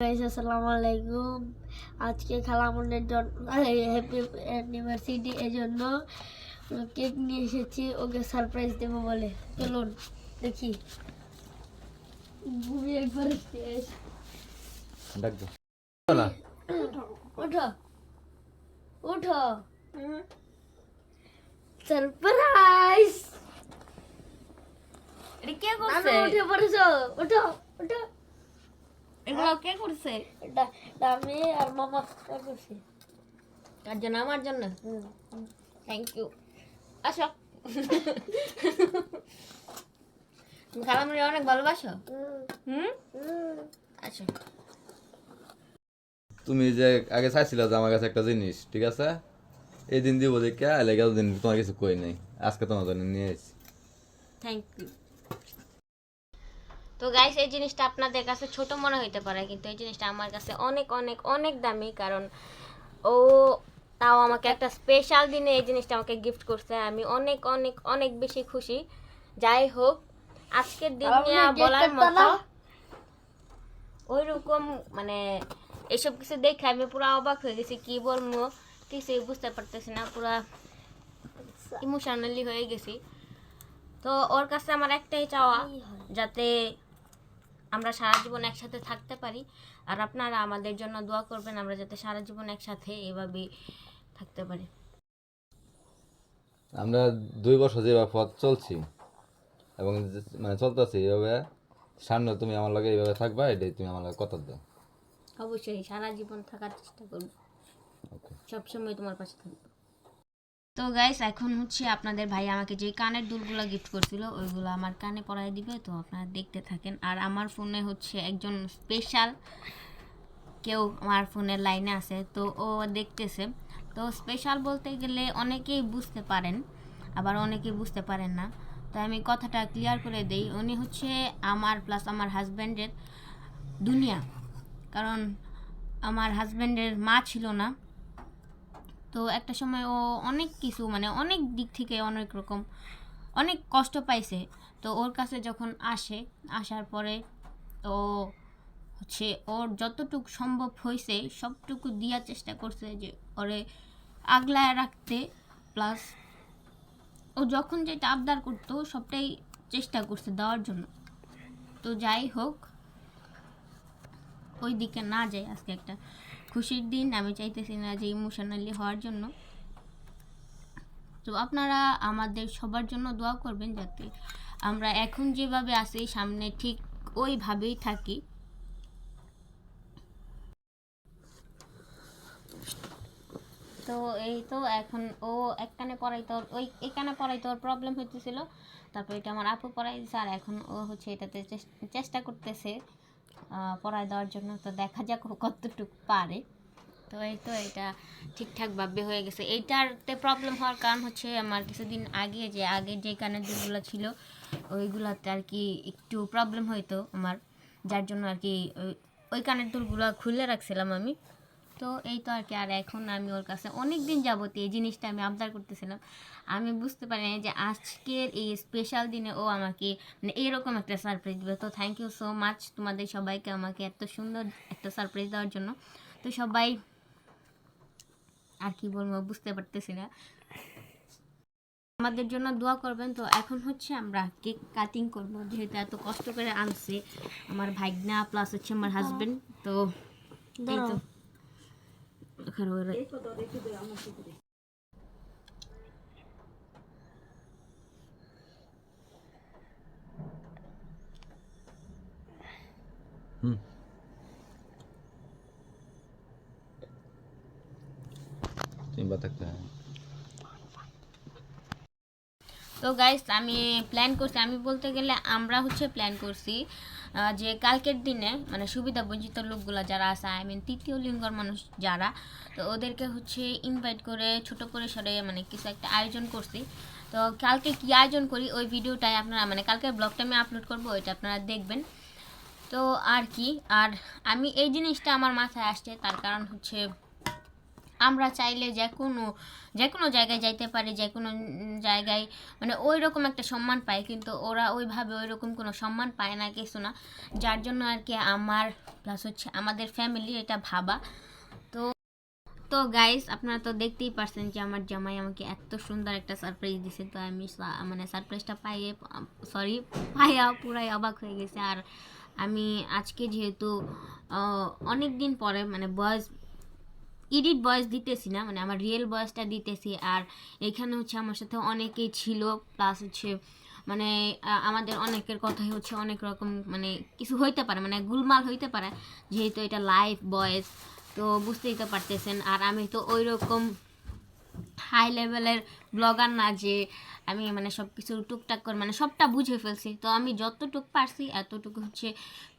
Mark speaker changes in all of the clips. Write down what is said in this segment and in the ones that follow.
Speaker 1: আসসালামু আলাইকুম আজকে খালামনের জন্য হ্যাপি অ্যানিভার্সারি এর জন্য কেক নিয়ে এসেছি। ওকে সারপ্রাইজ দেবো বলে। চলুন দেখি। ঘুমিয়ে একবার শেষ।
Speaker 2: ডাক দে।
Speaker 1: ওঠো ওঠো সারপ্রাইজ
Speaker 3: এটা কে করছে?
Speaker 1: উঠে পড়েছো। ওঠো ওঠো
Speaker 3: এগুলো কে করছে?
Speaker 1: এটা আমি আর মামা করছি?
Speaker 3: তার জন্য আমার জন্য? থ্যাংক ইউ আসো। তুমি খালামুড়ি অনেক ভালোবাসো?
Speaker 1: হুম।
Speaker 3: আচ্ছা
Speaker 2: তুমি যে আগে চাইছিল যে আমার কাছে একটা জিনিস ঠিক আছে? এই দিন দিব দেখে লেগে দিন তোমার কিছু কই নাই। আজকে তোমার জন্য নিয়ে এসেছি।
Speaker 3: থ্যাংক ইউ তো গাইস এই জিনিসটা আপনাদের কাছে ছোট মনে হইতে পারে কিন্তু এই জিনিসটা আমার কাছে অনেক অনেক অনেক দামি কারণ ও তাও আমাকে একটা স্পেশাল দিনে এই জিনিসটা আমাকে গিফট করছে। আমি অনেক অনেক অনেক বেশি খুশি। যাই হোক আজকের দিন নিয়ে বলার মতো
Speaker 1: না?
Speaker 3: ওই রকম মানে এসব কিছু দেখে আমি পুরো অবাক হয়ে গেছি কি বলব? কিছুই বুঝতে পারতেছি না পুরা ইমোশনালি হয়ে গেছি। তো ওর কাছে আমার একটাই চাওয়া যাতে আমরা সারা জীবন একসাথে থাকতে পারি। আর আপনারা আমাদের জন্য দোয়া করবেন আমরা যাতে সারা জীবন একসাথে এভাবেই থাকতে পারি।
Speaker 2: আমরা দুই বছর যেভাবে পথ চলছি এবং মানে চলতেছি এভাবে সামনে তুমি আমার লাগে এইভাবে থাকবা এটাই তুমি আমার লগে কথা দাও
Speaker 3: অবশ্যই সারা জীবন থাকার চেষ্টা করব। সবসময় তোমার পাশে থাকব। তো গাইস এখন হচ্ছে আপনাদের ভাই আমাকে যে কানের দুলগুলো গিফট করছিল, ওইগুলো আমার কানে পরাই দিবে, তো আপনারা দেখতে থাকেন। আর আমার ফোনে হচ্ছে একজন স্পেশাল কেউ আমার ফোনের লাইনে আছে, তো ও দেখতেছে। তো স্পেশাল বলতে গেলে অনেকেই বুঝতে পারেন, আবার অনেকেই বুঝতে পারেন না। তো আমি কথাটা ক্লিয়ার করে দেই, উনি হচ্ছে আমার প্লাস আমার হাজব্যান্ডের দুনিয়া। কারণ আমার হাজব্যান্ডের মা ছিল না তো একটা সময় ও অনেক কিছু মানে অনেক দিক থেকে অনেক রকম, অনেক কষ্ট পাইছে। তো ওর কাছে যখন আসে, আসার পরে ও হচ্ছে ওর যতটুকু সম্ভব হয়েছে সবটুকু দেওয়ার চেষ্টা করছে যে ওরে আগলায় রাখতে। প্লাস ও যখন যেটা আবদার করতো, সবটাই চেষ্টা করছে দেওয়ার জন্য। তো যাই হোক ওই দিকে না যাই আজকে একটা। খুশির দিন, আমি চাইতেছি না যে ইমোশনালি হওয়ার জন্য। তো আপনারা আমাদের সবার জন্য দোয়া করবেন যাতে আমরা এখন যেভাবে আছি, সামনে ঠিক ওইভাবেই থাকি। তো এই তো এখন ও এক কানে ওর, ওই এই কানে পড়াইতে ওর প্রবলেম হইতেছিল। তারপর এটা আমার আপু পড়াই আর এখন ও হচ্ছে এটাতে চেষ্টা করতেছে। পড়ায় দেওয়ার জন্য, তো দেখা যাক ও কতটুকু পারে। তো এই তো এটা ঠিকঠাকভাবে হয়ে গেছে। এইটারতে প্রবলেম হওয়ার কারণ হচ্ছে আমার কিছুদিন আগে যে আগে যে কানের দুলগুলো ছিল, ওইগুলোতে আর কি একটু প্রবলেম হইতো আমার। যার জন্য আর কি ওই- ওই কানের দুলগুলো খুলে রাখছিলাম আমি। তো এই তো আর কি, আর এখন আমি ওর কাছে অনেক দিন যাবত এই জিনিসটা আমি আবদার করতেছিলাম। আমি বুঝতে পারি না যে আজকের এই স্পেশাল দিনে ও আমাকে মানে এরকম একটা সারপ্রাইজ দেবে। তো থ্যাংক ইউ সো মাচ তোমাদের সবাইকে আমাকে এত সুন্দর একটা সারপ্রাইজ দেওয়ার জন্য। তো সবাই আর কি বলব, বুঝতে পারতেছি না। আমাদের জন্য দোয়া করবেন। তো এখন হচ্ছে আমরা কেক কাটিং করব। যেহেতু এত কষ্ট করে আনছে, আমার ভাইগনা প্লাস হচ্ছে আমার হাজবেন্ড তো এই তো। ওখানে ওরা-
Speaker 2: হুম তুমি বা থাকতে হয়
Speaker 3: তো গাইস আমি প্ল্যান করছি, আমি বলতে গেলে আমরা হচ্ছে প্ল্যান করছি যে কালকের দিনে মানে সুবিধা বঞ্চিত লোকগুলো যারা আছে আই মিন তৃতীয় লিঙ্গর মানুষ যারা, তো ওদেরকে হচ্ছে ইনভাইট করে ছোট পরিসরে মানে কিছু একটা আয়োজন করছি। তো কালকে কি আয়োজন করি, ওই ভিডিওটাই আপনারা মানে কালকের ব্লগটা আমি আপলোড করব, ওইটা আপনারা দেখবেন। তো আর কি, আর আমি এই জিনিসটা আমার মাথায় আসছে, তার কারণ হচ্ছে আমরা চাইলে যে কোনো যে কোনো জায়গায় যাইতে পারি, যে কোনো জায়গায় মানে ওই রকম একটা সম্মান পায়, কিন্তু ওরা ওইভাবে ওই রকম কোনো সম্মান পায় না কিছু না। যার জন্য আর কি আমার প্লাস হচ্ছে আমাদের ফ্যামিলি এটা ভাবা। তো তো গাইস আপনারা তো দেখতেই পারছেন যে আমার জামাই আমাকে এত সুন্দর একটা সারপ্রাইজ দিছে। তো আমি মানে সারপ্রাইজটা পাইয়ে সরি পাইয়া পুরাই অবাক হয়ে গেছে। আর আমি আজকে যেহেতু অনেক দিন পরে মানে বয়স এডিট বয়স দিতেছি না মানে আমার রিয়েল বয়সটা দিতেছি। আর এখানে হচ্ছে আমার সাথে অনেকেই ছিল, প্লাস হচ্ছে মানে আমাদের অনেকের কথাই হচ্ছে অনেক রকম মানে কিছু হইতে পারে মানে গুলমাল হইতে পারে, যেহেতু এটা লাইভ বয়েস তো বুঝতেই তো পারতেছেন। আর আমি তো ওই রকম হাই লেভেলের ব্লগার না যে আমি মানে সব কিছু টুকটাক করে মানে সবটা বুঝে ফেলছি। তো আমি যতটুক পারছি, এতটুকু হচ্ছে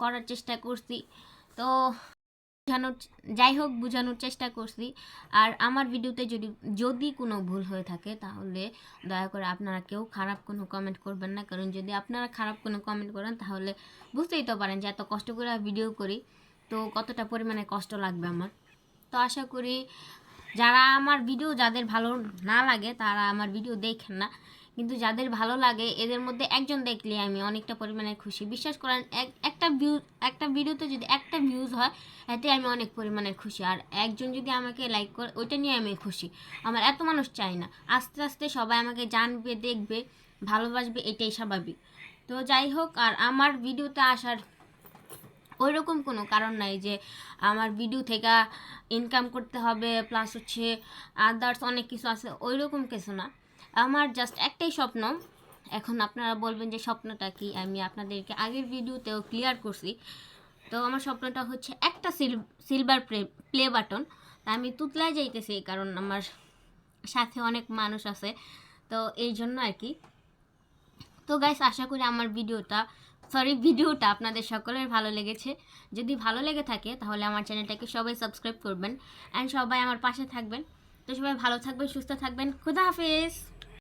Speaker 3: করার চেষ্টা করছি। তো বোঝানোর যাই হোক বোঝানোর চেষ্টা করছি। আর আমার ভিডিওতে যদি যদি কোনো ভুল হয়ে থাকে, তাহলে দয়া করে আপনারা কেউ খারাপ কোনো কমেন্ট করবেন না। কারণ যদি আপনারা খারাপ কোনো কমেন্ট করেন, তাহলে বুঝতেই তো পারেন যে এত কষ্ট করে ভিডিও করি। তো কতটা পরিমাণে কষ্ট লাগবে আমার। তো আশা করি যারা আমার ভিডিও যাদের ভালো না লাগে, তারা আমার ভিডিও দেখেন না। কিন্তু যাদের ভালো লাগে, এদের মধ্যে একজন দেখলে আমি অনেকটা পরিমাণে খুশি। বিশ্বাস করেন, এক- একটা ভিউ একটা ভিডিওতে যদি একটা ভিউজ হয়, এতে আমি অনেক পরিমাণে খুশি। আর একজন যদি আমাকে লাইক করে, ওইটা নিয়ে আমি খুশি। আমার এত মানুষ চাই না। আস্তে আস্তে সবাই আমাকে জানবে, দেখবে, ভালোবাসবে, এটাই স্বাভাবিক। তো যাই হোক, আর আমার ভিডিওতে আসার ওই রকম কোনো কারণ নাই যে আমার ভিডিও থেকে ইনকাম করতে হবে প্লাস হচ্ছে আদার্স অনেক কিছু আছে ওই রকম কিছু না। আমার জাস্ট একটাই স্বপ্ন। এখন আপনারা বলবেন যে স্বপ্নটা কি? আমি আপনাদেরকে আগের ভিডিওতেও ক্লিয়ার করছি। তো আমার স্বপ্নটা হচ্ছে একটা সিলভার প্লে বাটন তা আমি তুতলায় যাইতেছি, কারণ আমার সাথে অনেক মানুষ আছে। তো এই জন্য আর কি। তো গাইস আশা করি আমার ভিডিওটা সরি ভিডিওটা আপনাদের সকলের ভালো লেগেছে। যদি ভালো লেগে থাকে, তাহলে আমার চ্যানেলটাকে সবাই সাবস্ক্রাইব করবেন। অ্যান্ড সবাই আমার পাশে থাকবেন। তো সবাই ভালো থাকবেন, সুস্থ থাকবেন। খুদা হাফিজ!